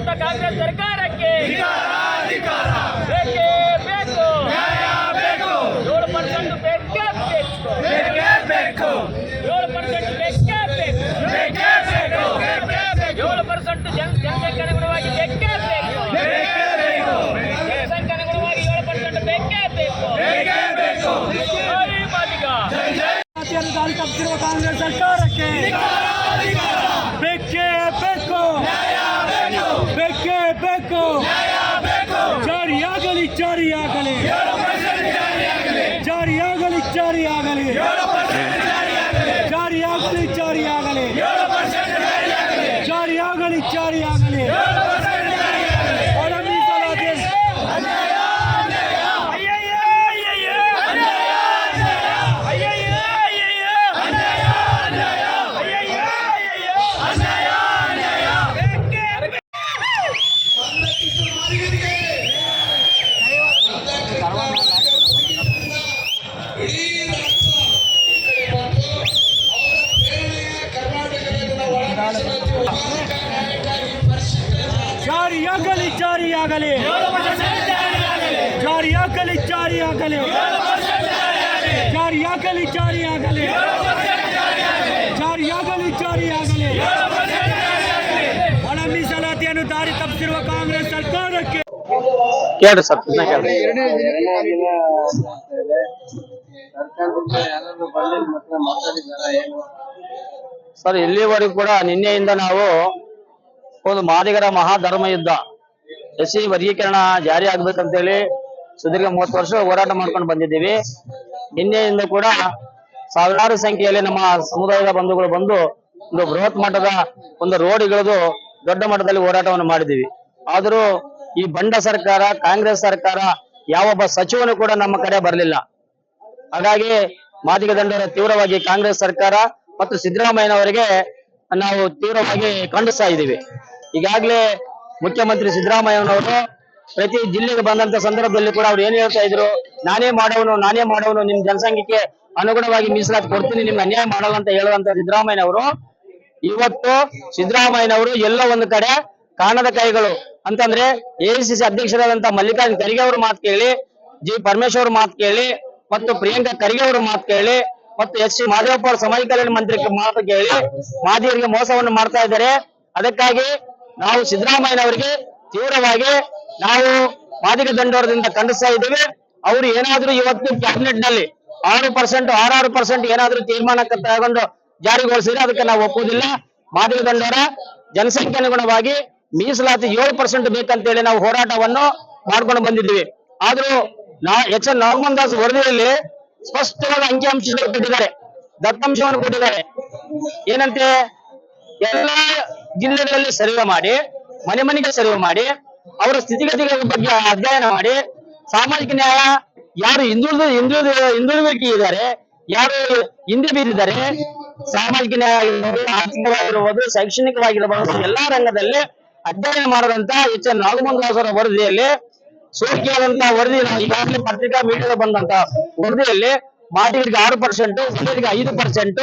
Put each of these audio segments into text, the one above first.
ಮಾಡ್ತಿರುವಂತ ಕಾಂಗ್ರೆಸ್ ಸರ್ಕಾರಕ್ಕೆ ಬೇಕೇ ಬೇಕು ಏಳು ಪರ್ಸೆಂಟ್ ಬೇಕೇ ಬೇಕು ಏಳು ಪರ್ಸೆಂಟ್ ಬೇಕೇ ಬೇಕು ಏಳು ಪರ್ಸೆಂಟ್ ಜನ ಜನಸಂಖ್ಯೆ ಅನುಗುಣವಾಗಿ ಬೇಕೇ ಬೇಕು ಜನಸಂಖ್ಯೆ ಅನುಗುಣವಾಗಿ ಏಳು ಪರ್ಸೆಂಟ್ ಬೇಕೇ ಬೇಕು ಜೈ ಮಾದಿಗ ಜಾತಿಯನ್ನು ದಾರಿ ತಪ್ಪಿಸಿರುವ ಕಾಂಗ್ರೆಸ್ ಸರ್ಕಾರಕ್ಕೆ ಬೇಕೇ ಬೇಕು ಜಾರಿಯಾಗಲಿ ಜಾರಿಯಾಗಲಿ ಜಾರಿಯಾಗಲಿ ಜಾರಿಯಾಗಲಿ ಜಾರಿಯಾಗಲಿ ಜಾರಿಯಾಗಲಿ ಜಾರಿಯಾಗಲಿ ಜಾರಿಯಾಗಲಿ ಹತ್ರ ಮಾತಾಡಿದಾರ ಏನು? ಸರ್ ಇಲ್ಲಿವರೆಗೂ ಕೂಡ ನಿನ್ನೆಯಿಂದ ನಾವು ಒಂದು ಮಾದಿಗರ ಮಹಾಧರ್ಮ ಯುದ್ಧ ಎಸ್ ಸಿ ವರ್ಗೀಕರಣ ಜಾರಿ ಆಗ್ಬೇಕಂತೇಳಿ ಸುದೀರ್ಘ ಮೂವತ್ತು ವರ್ಷ ಹೋರಾಟ ಮಾಡ್ಕೊಂಡು ಬಂದಿದ್ದೀವಿ. ನಿನ್ನೆಯಿಂದ ಕೂಡ ಸಾವಿರಾರು ಸಂಖ್ಯೆಯಲ್ಲಿ ನಮ್ಮ ಸಮುದಾಯದ ಬಂಧುಗಳು ಬಂದು ಒಂದು ಬೃಹತ್ ಮಟ್ಟದ ಒಂದು ರೋಡ್ ಇಳಿದು ದೊಡ್ಡ ಮಟ್ಟದಲ್ಲಿ ಹೋರಾಟವನ್ನು ಮಾಡಿದ್ದೀವಿ. ಆದರೂ ಈ ಬಂಡ ಸರ್ಕಾರ, ಕಾಂಗ್ರೆಸ್ ಸರ್ಕಾರ ಯಾವೊಬ್ಬ ಸಚಿವನು ಕೂಡ ನಮ್ಮ ಕಡೆ ಬರಲಿಲ್ಲ. ಹಾಗಾಗಿ ಮಾದಿಗ ದಂಡರ ತೀವ್ರವಾಗಿ ಕಾಂಗ್ರೆಸ್ ಸರ್ಕಾರ ಮತ್ತು ಸಿದ್ದರಾಮಯ್ಯನವರಿಗೆ ನಾವು ತೀವ್ರವಾಗಿ ಖಂಡಿಸ್ತಾ ಇದ್ದೀವಿ. ಈಗಾಗಲೇ ಮುಖ್ಯಮಂತ್ರಿ ಸಿದ್ದರಾಮಯ್ಯನವರು ಪ್ರತಿ ಜಿಲ್ಲೆಗೆ ಬಂದಂತ ಸಂದರ್ಭದಲ್ಲಿ ಕೂಡ ಅವ್ರು ಏನ್ ಹೇಳ್ತಾ ಇದ್ರು? ನಾನೇ ಮಾಡೋನು ನಾನೇ ಮಾಡೋನು, ನಿಮ್ ಜನಸಂಖ್ಯೆಗೆ ಅನುಗುಣವಾಗಿ ಮೀಸಲಾತಿ ಕೊಡ್ತೀನಿ, ನಿಮ್ಗೆ ಅನ್ಯಾಯ ಮಾಡಲ್ಲ ಅಂತ ಹೇಳುವಂತ ಸಿದ್ದರಾಮಯ್ಯನವರು. ಇವತ್ತು ಸಿದ್ದರಾಮಯ್ಯನವರು ಎಲ್ಲೋ ಒಂದು ಕಡೆ ಕಾಣದ ಕೈಗಳು ಅಂತಂದ್ರೆ ಎಐಸಿಸಿ ಅಧ್ಯಕ್ಷರಾದಂತ ಮಲ್ಲಿಕಾರ್ಜುನ ಖರ್ಗೆ ಅವ್ರ ಮಾತು ಕೇಳಿ, ಜಿ ಪರಮೇಶ್ವರ್ ಮಾತು ಕೇಳಿ, ಮತ್ತು ಪ್ರಿಯಾಂಕಾ ಖರ್ಗೆ ಅವರ ಮಾತು ಕೇಳಿ, ಮತ್ತು ಎಸ್ ಸಿ ಮಾದೇವಪ್ಪ ಅವರ ಸಮಾಜ ಕಲ್ಯಾಣ ಮಂತ್ರಿ ಮಾತು ಕೇಳಿ ಮಾದಿಯವರಿಗೆ ಮೋಸವನ್ನು ಮಾಡ್ತಾ ಇದ್ದಾರೆ. ಅದಕ್ಕಾಗಿ ನಾವು ಸಿದ್ದರಾಮಯ್ಯನವರಿಗೆ ತೀವ್ರವಾಗಿ ನಾವು ಮಾದಿಗ ದಂಡೋರದಿಂದ ಖಂಡಿಸ್ತಾ ಇದ್ದೇವೆ. ಅವರು ಏನಾದ್ರೂ ಇವತ್ತು ಕ್ಯಾಬಿನೆಟ್ನಲ್ಲಿ ಆರು ಪರ್ಸೆಂಟ್ ಆರಾರು ಪರ್ಸೆಂಟ್ ಏನಾದ್ರೂ ತೀರ್ಮಾನ ತಗೊಂಡು ಜಾರಿಗೊಳಿಸಿದ್ರೆ ಅದಕ್ಕೆ ನಾವು ಒಪ್ಪುವುದಿಲ್ಲ. ಮಾದಿಗ ದಂಡೋರ ಜನಸಂಖ್ಯೆ ಅನುಗುಣವಾಗಿ ಮೀಸಲಾತಿ ಏಳು ಪರ್ಸೆಂಟ್ ಬೇಕಂತೇಳಿ ನಾವು ಹೋರಾಟವನ್ನು ಮಾಡ್ಕೊಂಡು ಬಂದಿದ್ದೀವಿ. ಆದ್ರೂ ನಾ ಎಚ್ ಎನ್ ನಾಗಮೋಹನ್ ದಾಸ್ ವರದಿಯಲ್ಲಿ ಸ್ಪಷ್ಟವಾದ ಅಂಕಿಅಂಶಗಳು ಕೊಟ್ಟಿದ್ದಾರೆ. ದತ್ತಾಂಶವನ್ನು ಕೊಟ್ಟಿದ್ದಾರೆ. ಏನಂತೆ? ಎಲ್ಲ ಜಿಲ್ಲೆಗಳಲ್ಲಿ ಸರ್ವೆ ಮಾಡಿ, ಮನೆ ಮನೆಗೆ ಸರ್ವೆ ಮಾಡಿ, ಅವರ ಸ್ಥಿತಿಗತಿಗಳ ಬಗ್ಗೆ ಅಧ್ಯಯನ ಮಾಡಿ, ಸಾಮಾಜಿಕ ನ್ಯಾಯ ಯಾರು ಹಿಂದುಳಿದ ಹಿಂದುಳಿದ ಹಿಂದುಳಿದಕ್ಕೆ ಇದ್ದಾರೆ, ಯಾರು ಹಿಂದೆ ಬೀರಿದ್ದಾರೆ, ಸಾಮಾಜಿಕ ನ್ಯಾಯ ಆಗಿರ್ಬೋದು, ಆರ್ಥಿಕವಾಗಿರ್ಬೋದು ಶೈಕ್ಷಣಿಕವಾಗಿರಬಹುದು ಎಲ್ಲಾ ರಂಗದಲ್ಲಿ ಅಧ್ಯಯನ ಮಾಡಿದಂತ ಎಚ್ ಎನ್ ಅವರ ವರದಿಯಲ್ಲಿ ಸೋರಿಕೆಯಾದಂತಹ ವರದಿ ಈಗಾಗಲೇ ಪತ್ರಿಕಾ ಮೀಡಿಯಾದ ಬಂದಂತ ವರದಿಯಲ್ಲಿ ಮಾಟಿಗಳಿಗೆ ಆರು ಪರ್ಸೆಂಟ್ ಹಿರಿಯರಿಗೆ ಐದು ಪರ್ಸೆಂಟ್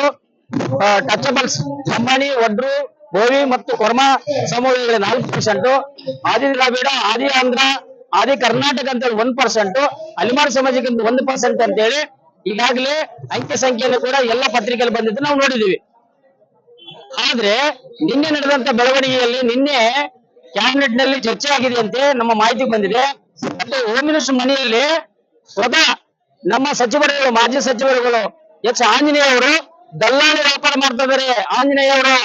ಟಚಬಲ್ಸ್ ಲಂಬಾಣಿ ಒಡ್ರು ಗೋವಿ ಮತ್ತು ಕೊರ್ಮ ಸಮೂಹಗಳಿಗೆ ನಾಲ್ಕು ಪರ್ಸೆಂಟ್ ಆದಿ ದ್ರಾವಿಡ ಆದಿ ಆಂಧ್ರ ಆದಿ ಕರ್ನಾಟಕ ಅಂತ ಒಂದ್ ಪರ್ಸೆಂಟ್ ಅಲಿಮಾರ್ ಸಮಾಜಕ್ಕೆ ಒಂದು ಪರ್ಸೆಂಟ್ ಅಂತ ಹೇಳಿ ಈಗಾಗಲೇ ಅಂಕಿ ಸಂಖ್ಯೆಯನ್ನು ಕೂಡ ಎಲ್ಲ ಪತ್ರಿಕೆಯಲ್ಲಿ ಬಂದಿದ್ದು ನಾವು ನೋಡಿದೀವಿ ಆದ್ರೆ ನಿನ್ನೆ ನಡೆದಂತ ಬೆಳವಣಿಗೆಯಲ್ಲಿ ನಿನ್ನೆ ಕ್ಯಾಬಿನೆಟ್ನಲ್ಲಿ ಚರ್ಚೆ ಆಗಿದೆಯಂತೆ ನಮ್ಮ ಮಾಹಿತಿ ಬಂದಿದೆ. ಹೋಮ್ ಮಿನಿಸ್ಟರ್ ಮನೆಯಲ್ಲಿ ಸ್ವತಃ ನಮ್ಮ ಸಚಿವರುಗಳು, ಮಾಜಿ ಸಚಿವರುಗಳು ಎಚ್ ಆಂಜನೇಯ ಅವರು ದಲ್ಲಾಳಿ ವ್ಯಾಪಾರ ಮಾಡ್ತಾ ಇದಾರೆ ಆಂಜನೇಯ ಅವರು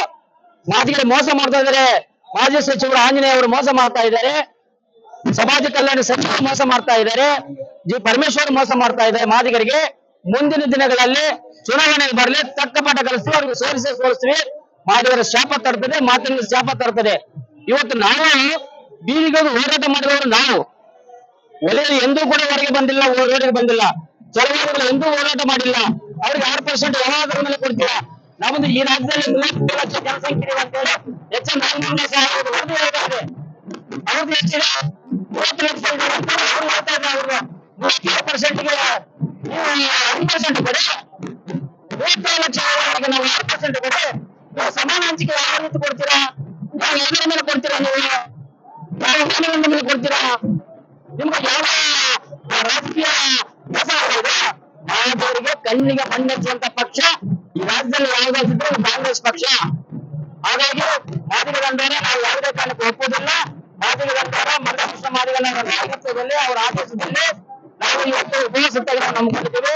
ಮಾತಿಗೆ ಮೋಸ ಮಾಡ್ತಾ ಇದಾರೆ ಮಾಜಿ ಸಚಿವರು ಆಂಜನೇಯ ಅವರು ಮೋಸ ಮಾಡ್ತಾ ಇದ್ದಾರೆ. ಸಮಾಜ ಕಲ್ಯಾಣ ಸಚಿವರು ಮೋಸ ಮಾಡ್ತಾ ಇದ್ದಾರೆ. ಜಿ ಪರಮೇಶ್ವರ್ ಮೋಸ ಮಾಡ್ತಾ ಇದ್ದಾರೆ. ಮಾದಿಗರಿಗೆ ಮುಂದಿನ ದಿನಗಳಲ್ಲಿ ಚುನಾವಣೆಗೆ ಬರಲಿ, ತಕ್ಕ ಪಾಠ ಕಲಿಸ್ತೀವಿ ಅವ್ರಿಗೆ ಸೋರಿಸಿ ಸೋರಿಸ್ತೀವಿ ಮಾದಿಗರ ಶಾಪ ತರ್ತದೆ, ಮಾತಿನ ಶಾಪ ತರ್ತದೆ. ಇವತ್ತು ನಾವು ಬೀದಿಗಳು ಹೋರಾಟ ಮಾಡಿದವರು ನಾವು. ಒಲೆಯಲ್ಲಿ ಎಂದೂ ಕೂಡ ಹೊರಗೆ ಬಂದಿಲ್ಲ ಹೋರಾಟಕ್ಕೆ ಬಂದಿಲ್ಲ. ಚಳವಳಿಗಳು ಎಂದೂ ಹೋರಾಟ ಮಾಡಿಲ್ಲ. ಅವ್ರಿಗೆ ಆರು ಪರ್ಸೆಂಟ್ ಯಾವಾಗರ ಮೇಲೆ ಕೊಡ್ತೀರಾ? ನಮ್ದು ಈ ರಾಜ್ಯದಲ್ಲಿ ಮೂವತ್ತು ಲಕ್ಷ ಜನಸಂಖ್ಯೆ ಅಂತ ಹೇಳಿ ಹೆಚ್ಚು ನಾಲ್ಕು ಲಕ್ಷ ಅವ್ರದ್ದು ಎಷ್ಟಿದೆ? ಮೂವತ್ತು ಲಕ್ಷ ಕಣ್ಣಿಗೆ ಮಣ್ಣೆಚ್ಚುವಂತ ಪಕ್ಷ, ಈ ರಾಜ್ಯದಲ್ಲಿ ಯಾವುದಾದ್ರು ಕಾಂಗ್ರೆಸ್ ಪಕ್ಷ. ಹಾಗಾಗಿ ಮಾದಿಗದಂದರೆ ನಾವು ಯಾವುದೇ ಕಾರಣಕ್ಕೂ ಒಪ್ಪುವುದಿಲ್ಲ. ಮಾದಿಗದಂತರ ಮಲ್ಲಕೃಷ್ಣ ಮಾದಿಗಳ ನಾಯಕತ್ವದಲ್ಲಿ ಅವರ ಆದೇಶದಲ್ಲಿ ನಾವು ಇವತ್ತು ಉಪಯೋಗಿಸುತ್ತೇವೆ ನಾವು ಕೊಡ್ತೀವಿ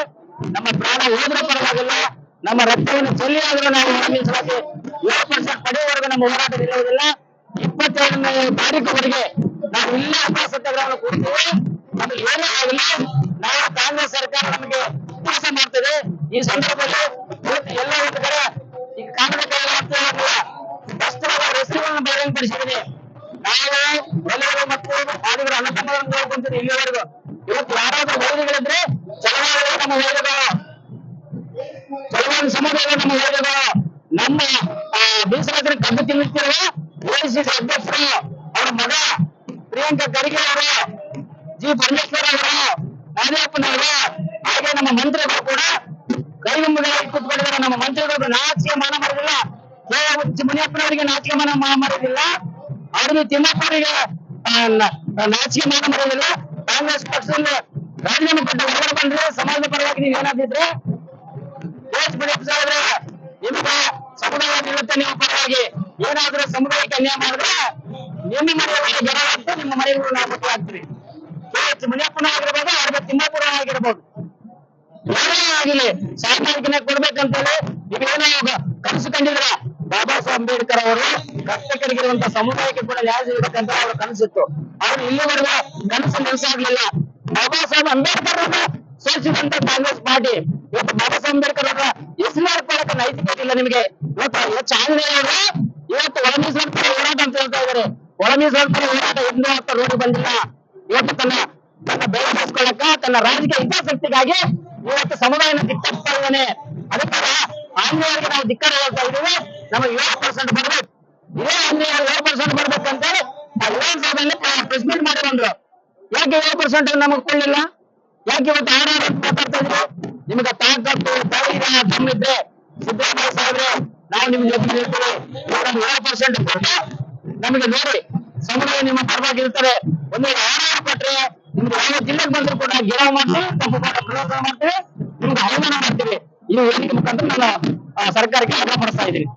ನಮ್ಮ ಪ್ರಾಣ ಹೋದ್ರೆ ಪರವಾಗಿಲ್ಲ. ನಮ್ಮ ರಕ್ತವನ್ನು ಚೆಲ್ಲಿ ಆದ್ರೂ ನಾವು ಮೀಸಲಾತಿ ಏಳು ಪರ್ಸೆಂಟ್ ಪಡೆಯುವವರೆಗೂ ನಮ್ಮ ಹೋರಾಟ ನಿಲ್ಲುವುದಿಲ್ಲ. ಇಪ್ಪತ್ತೆರಡನೇ ತಾರೀಕುವರೆಗೆ ನಾವು ಇಲ್ಲೇ ಅಸತ್ಯಾಗ್ರಹವನ್ನು ಕೊಡ್ತೀವಿ. ನಮಗೆ ಏನೇ ಈ ಸಂದರ್ಭದಲ್ಲಿ ಎಲ್ಲ ಒಂದು ಕಡೆ ಈ ಕಾಂಗ್ರೆಸ್ ವಸ್ತುಗಳ ಹೆಸರುಗಳನ್ನು ಬಹಿರಂಗಪಡಿಸಿದ್ದೀನಿ ನಾವು, ಎಲ್ಲರೂ ಮತ್ತು ಆಡುಗಳ ಅಣ್ಣತಮ್ಮಗಳನ್ನು ನೋಡ್ಕೊಂತೀವಿ ಇಲ್ಲಿವರೆಗೂ. ಇವತ್ತು ಯಾರಾದ್ರೂ ವೈರಿಗಳಿದ್ರೆ ಚಳವಳಿಗಳು ನಮ್ಮ ವೈರಿಗಳು ಚಳವಳಿ ಸಮುದಾಯ ನಮ್ಮ ವೈರಿಗಳು ನಮ್ಮ ಬೀಸರಾತ್ರಿ ಕಬ್ಬು ತಿನ್ನುತ್ತಿರುವ ಎಐಸಿಸಿ ಅಧ್ಯಕ್ಷರು ಅವರ ಮಗ ಪ್ರಿಯಾಂಕಾ ಖರ್ಗೆ ಅವರು, ಜಿ ಪರಮೇಶ್ವರ ಅವರು ನಾಗೇಪ್ಪನವರು ಹಾಗೆ ನಮ್ಮ ಮಂತ್ರಿಗಳು ಮುನಿಯಪ್ಪನವರಿಗೆ ನಾಚಿಕೆ ಅವರನ್ನು ಅವರಿಗೆ ನಾಚಿಕೆ ಮಾಡ ಮಾಡಿದಿಲ್ಲ ಕಾಂಗ್ರೆಸ್ ಪಕ್ಷದಲ್ಲಿ ರಾಜೀನಾಮೆ ಕೊಟ್ಟು ಹೊರಗೆ ಬಂದ್ರೆ ಸಮಾಜದ ಪರವಾಗಿ ನೀವು ಏನಾದಿದ್ರೆ ನಿಮ್ಮ ಸಮುದಾಯ ನಿಲ್ಲುತ್ತೆ ನಿಮ್ಮ ಪರವಾಗಿ ಏನಾದ್ರೂ ಸಮುದಾಯಕ್ಕೆ ಅನ್ಯಾಯ ಮಾಡಿದ್ರೆ ನಿಮ್ಮ ಮನೆಯೊಳಗೆ ಜನ ಅಂತ ನಿಮ್ಮ ಮನೆಗಳು ನಾವು ಎಚ್ ಮುನಿಯಪ್ಪನ ಆಗಿರ್ಬೋದು ಅವ್ರಿಗೆ ತಿಮ್ಮಾಪುರ ಆಗಿರ್ಬೋದು. ಯಾರೇ ಆಗಿಲ್ಲ ಸಾಮಾಜಿಕ ಕೊಡ್ಬೇಕಂತೇಳಿ ನೀವೇನೋ ಕನಸು ಕಂಡಿದ್ರ ಬಾಬಾ ಸಾಹೇಬ್ ಅಂಬೇಡ್ಕರ್ ಅವರು ಕಷ್ಟಕರಿಗಿರುವಂತ ಸಮುದಾಯಕ್ಕೆ ಕೂಡ ನ್ಯಾಯ ಸಿಗಬೇಕಂತ ಅವರ ಕನಸಿತ್ತು. ಅವ್ರು ಇಲ್ಲಿವರೆಗೂ ಕನಸು ನನಸಾಗ್ಲಿಲ್ಲ ಬಾಬಾ ಸಾಹೇಬ್ ಅಂಬೇಡ್ಕರ್ ಅವರು ಸೋಚಿದಂತ ಕಾಂಗ್ರೆಸ್ ಪಾರ್ಟಿ. ಇವತ್ತು ಬಾಬಾ ಸಾಹೇಬ್ ಅಂಬೇಡ್ಕರ್ ಅವರ ಹೆಸರು ಹೇಳ್ಕೊಳಕ್ಕೆ ನೈತಿಕತೆ ಇಲ್ಲ ನಿಮಗೆ. ಇವತ್ತು ಎಚ್ ಅವರು ಇವತ್ತು ಒಳ ಮೀಸಲಾತಿ ಹೋರಾಟ ಅಂತ ಹೇಳ್ತಾ ಇದ್ದಾರೆ. ಒಳ ಮೀಸಲಾತಿ ಹೋರಾಟ ಎಂದೂ ಅಂತ ರೋಡ್ ಬಂದಿಲ್ಲ. ಇವತ್ತು ತನ್ನ ತನ್ನ ಬೆಳೆ ಬೆಳೆಸ್ಕೊಳ್ಳಕ್ಕ ತನ್ನ ರಾಜಕೀಯ ಹಿತಾಸಕ್ತಿಗಾಗಿ ಇವತ್ತು ಸಮುದಾಯನ ದಿಕ್ಕಾಡ್ತಾ ಇದ್ದಾನೆ ಅದಕ್ಕೆ ಆಂಗ್ಲೇಯರಿಗೆ ನಾವು ಧಿಕ್ಕಾರ ಹೇಳ್ತಾ ಇದ್ದೀವಿ. ನಮಗೆ ಏಳು ಪರ್ಸೆಂಟ್ ಬರ್ಬೇಕು. ಇದೇ ಅಂದ್ರೆ ಏಳು ಪರ್ಸೆಂಟ್ ಬರ್ಬೇಕಂತ ಆ ವಿಧಾನಸಭೆಯಲ್ಲಿ ಪ್ರೆಸ್ ಮಾಡಿಕೊಂಡ್ರು. ಯಾಕೆ ಏಳು ಪರ್ಸೆಂಟ್ ನಮಗ್ ಕೊಡ್ಲಿಲ್ಲ ಯಾಕೆ ಇವತ್ತು ಆರಾರ ಮಾತಾಡ್ತಾ ನಿಮ್ಗೆ ತಾಕತ್ತು ತಾಯಿಗೆ ಇದ್ರೆ ಸಿದ್ದರಾಮಯ್ಯ ಸಾಹೇಬ್ರೆ, ನಾವು ನಿಮ್ ಜೊತೆ ನಿಲ್ತೀವಿ ಏಳು ಪರ್ಸೆಂಟ್ ಕೊಟ್ಟು ನಮಗೆ ನೋಡಿ, ಸಮುದಾಯ ನಿಮ್ಮ ಪರವಾಗಿ ಇರ್ತಾರೆ ಒಂದು ಆರ್ ಕೊಟ್ರೆ ನಿಮ್ಗೆ ಯಾವ ಜಿಲ್ಲೆಗೆ ಬಂದ್ರು ಕೂಡ ಗೆಲುವು ಮಾಡ್ತೀವಿ, ತಪ್ಪು ಮಾಡ ಪ್ರಯೋಗ ಮಾಡ್ತೀವಿ, ನಿಮ್ಗೆ ಅವಮಾನ ಮಾಡ್ತೀವಿ. ಈ ಹೇಳಿಕೆ ಮುಖಾಂತರ ನಾನು ಸರ್ಕಾರಕ್ಕೆ ಆಗ್ರಹ ಪಡಿಸ್ತಾ ಇದ್ದೀನಿ.